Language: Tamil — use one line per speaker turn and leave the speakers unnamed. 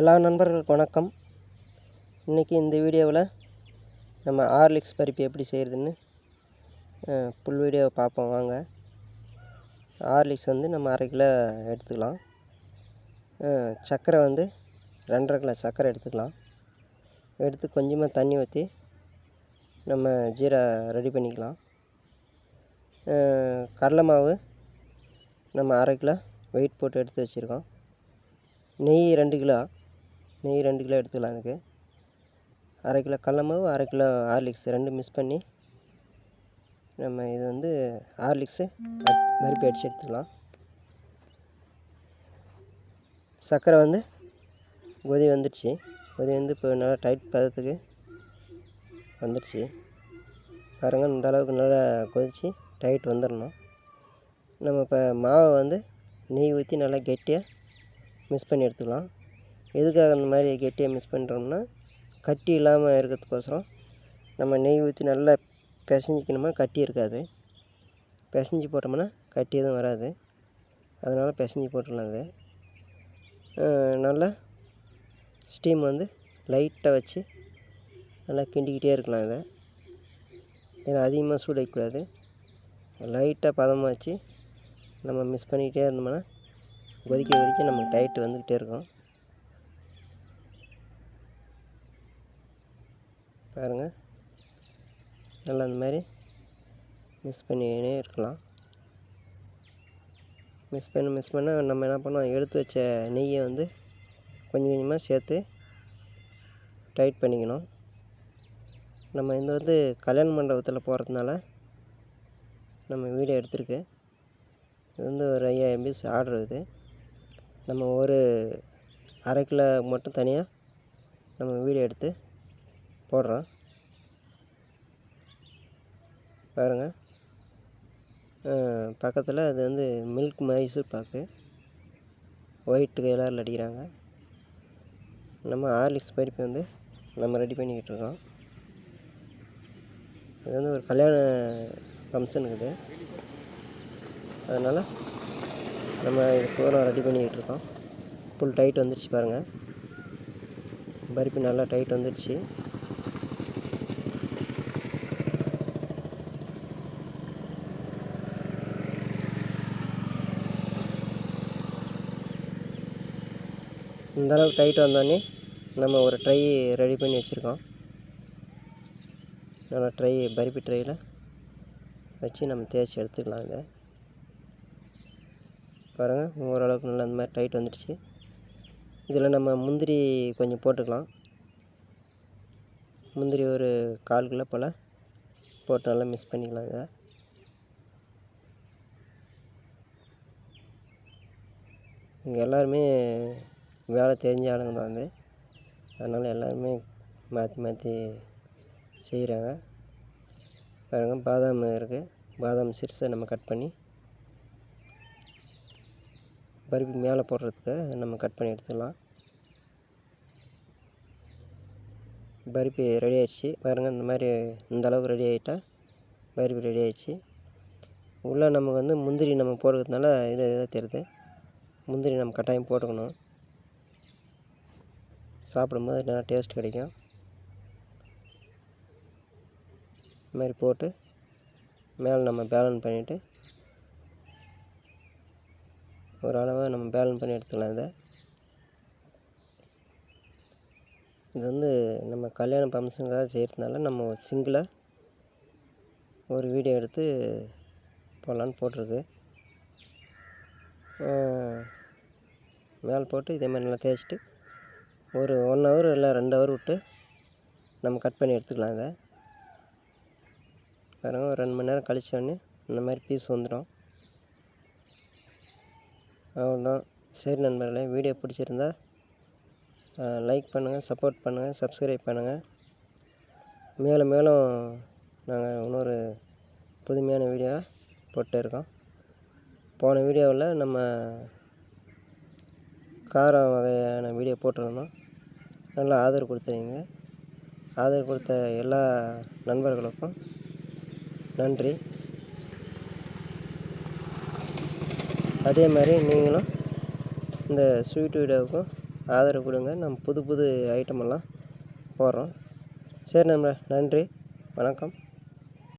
எல்லா நண்பர்களுக்கு வணக்கம். இன்றைக்கி இந்த வீடியோவில் நம்ம ஹார்லிக்ஸ் பருப்பு எப்படி செய்கிறதுன்னு புல் வீடியோவை பார்ப்போம். வாங்க. ஹார்லிக்ஸ் வந்து நம்ம அரை கிலோ எடுத்துக்கலாம். சர்க்கரை வந்து ரெண்டரை கிலோ சர்க்கரை எடுத்துக்கலாம். எடுத்து கொஞ்சமாக தண்ணி ஊற்றி நம்ம ஜீரா ரெடி பண்ணிக்கலாம். கடலை மாவு நம்ம அரை கிலோ வெயிட் போட்டு எடுத்து வச்சுருக்கோம். நெய் ரெண்டு கிலோ நெய் ரெண்டு கிலோ எடுத்துக்கலாம் அதுக்கு. அரை கிலோ கடல மாவு அரை கிலோ ஹார்லிக்ஸ் ரெண்டும் மிக்ஸ் பண்ணி நம்ம இது வந்து ஹார்லிக்ஸு மறுப்பி அடித்து எடுத்துக்கலாம். சர்க்கரை வந்து கொதி வந்துடுச்சு. கொதி வந்து இப்போ நல்லா டைட் பதத்துக்கு வந்துடுச்சு. பாருங்கள் இந்த அளவுக்கு நல்லா கொதித்து டைட் வந்துடணும். நம்ம இப்போ மாவை வந்து நெய் ஊற்றி நல்லா கெட்டியாக மிக்ஸ் பண்ணி எடுத்துக்கலாம். எதுக்காக அந்த மாதிரி கெட்டியாக மிக்ஸ் பண்ணுறோம்னா கட்டி இல்லாமல் இருக்கிறதுக்கோசரம் நம்ம நெய் ஊற்றி நல்லா பிசைஞ்சிக்கணுமா? கட்டி இருக்காது. பிசைஞ்சு போட்டோம்னா கட்டி எதுவும் வராது. அதனால் பிசைஞ்சு போட்டுடலாம் அது நல்லா ஸ்டீம் வந்து லைட்டாக வச்சு நல்லா கிண்டிக்கிட்டே இருக்கலாம் இதை. ஏன்னா அதிகமாக சூடு வைக்கக்கூடாது லைட்டாக பதமாக வச்சு நம்ம மிக்ஸ் பண்ணிக்கிட்டே இருந்தோம்னா கொதிக்க கொதிக்க நமக்கு டைட் வந்துக்கிட்டே இருக்கும். பாருங்கள் நல்லா அந்த மாதிரி மிஸ் பண்ணினே இருக்கலாம். மிஸ் பண்ண மிஸ் பண்ண நம்ம என்ன பண்ணோம்? எடுத்து வச்ச நெய்யை வந்து கொஞ்சம் கொஞ்சமாக சேர்த்து டைட் பண்ணிக்கணும். நம்ம இந்த வந்து கல்யாண மண்டபத்தில் போகிறதுனால நம்ம வீடியோ எடுத்திருக்கு. இது வந்து ஒரு ஐயாயிரம் பீஸ் ஆர்டர் இது. நம்ம ஒரு அரை கிலோ மட்டும் தனியாக நம்ம வீடியோ எடுத்து போடுறோம். பாருங்கள் பக்கத்தில் அது வந்து மில்க் மைசூர் பாக்கு. ஒயிட்டு கலரில் அடிக்கிறாங்க. நம்ம ஹார்லிக்ஸ் பருப்பு வந்து நம்ம ரெடி பண்ணிக்கிட்டு இருக்கோம். இது வந்து ஒரு கல்யாண ஃபங்க்ஷனுக்கு இது அதனால் நம்ம இது பூரா ரெடி பண்ணிக்கிட்டு இருக்கோம். ஃபுல் டைட் வந்துடுச்சு பாருங்கள் பருப்பு நல்லா டைட் வந்துடுச்சு இந்தளவுக்கு டைட் வந்தோடனே நம்ம ஒரு ட்ரை ரெடி பண்ணி வச்சுருக்கோம். நம்ம ட்ரை பருப்பி ட்ரையில் வச்சு நம்ம தேய்ச்சி எடுத்துக்கலாம் இதை. பாருங்கள் ஓரளவுக்கு நல்லா அந்த மாதிரி டைட் வந்துடுச்சு. இதில் நம்ம முந்திரி கொஞ்சம் போட்டுக்கலாம். முந்திரி ஒரு கால் கிலோ போல் போட்டு நல்லா மிக்ஸ் பண்ணிக்கலாம் இதை. இங்கே எல்லாருமே வேலை தெரிஞ்ச ஆளுங்க தான் வந்து. அதனால் எல்லாருமே மாற்றி மாற்றி செய்கிறாங்க பாருங்கள் பாதாம் இருக்குது பாதாம் சிறுசை நம்ம கட் பண்ணி பருப்பு மேலே போடுறதுக்கு நம்ம கட் பண்ணி எடுத்துக்கலாம் பருப்பு ரெடி ஆயிடுச்சு. பாருங்கள் இந்த மாதிரி இந்த அளவுக்கு ரெடி ஆகிட்டா பருப்பு ரெடி ஆயிடுச்சு. உள்ளே நமக்கு வந்து முந்திரி நம்ம போடுறதுனால இது இதாக தெரியுது. முந்திரி நம்ம கட்டாயம் போட்டுக்கணும். சாப்பிடும்போது நல்லா டேஸ்ட் கிடைக்கும். இதுமாதிரி மாதிரி போட்டு மேலே நம்ம பேலன் பண்ணிவிட்டு ஒரு அளவாக நம்ம பேலன் பண்ணி எடுத்துக்கலாம் இதை. இது வந்து நம்ம கல்யாண ஃபங்க்ஷனுக்காக செய்கிறதுனால நம்ம சிங்கிளாக ஒரு வீடியோ எடுத்து போடலான்னு போட்டிருக்கு. மேலே போட்டு இதே மாதிரி நல்லா தேய்ச்சிட்டு ஒரு ஒன் ஹவர் இல்லை ரெண்டு ஹவர் விட்டு நம்ம கட் பண்ணி எடுத்துக்கலாம் இதை. பாருங்க ஒரு ரெண்டு மணி நேரம் கழிச்சோடனே இந்த மாதிரி பீஸ் வந்துடும். அவ்வளோதான் சரி நண்பர்களே வீடியோ பிடிச்சிருந்தா லைக் பண்ணுங்கள் சப்போர்ட் பண்ணுங்கள் சப்ஸ்கிரைப் பண்ணுங்கள் மேலும் மேலும் நாங்கள் இன்னொரு புதுமையான வீடியோ போட்டு இருக்கோம். போன வீடியோவில் நம்ம காரம் வகையான வீடியோ போட்டிருந்தோம். நல்லா ஆதரவு கொடுத்துருங்க ஆதரவு கொடுத்த எல்லா நண்பர்களுக்கும் நன்றி. அதே மாதிரி நீங்களும் இந்த ஸ்வீட் வீடியோவுக்கும் ஆதரவு கொடுங்க. நம்ம புது புது ஐட்டமெல்லாம் போடுறோம். சரி நம்ம நன்றி. வணக்கம்.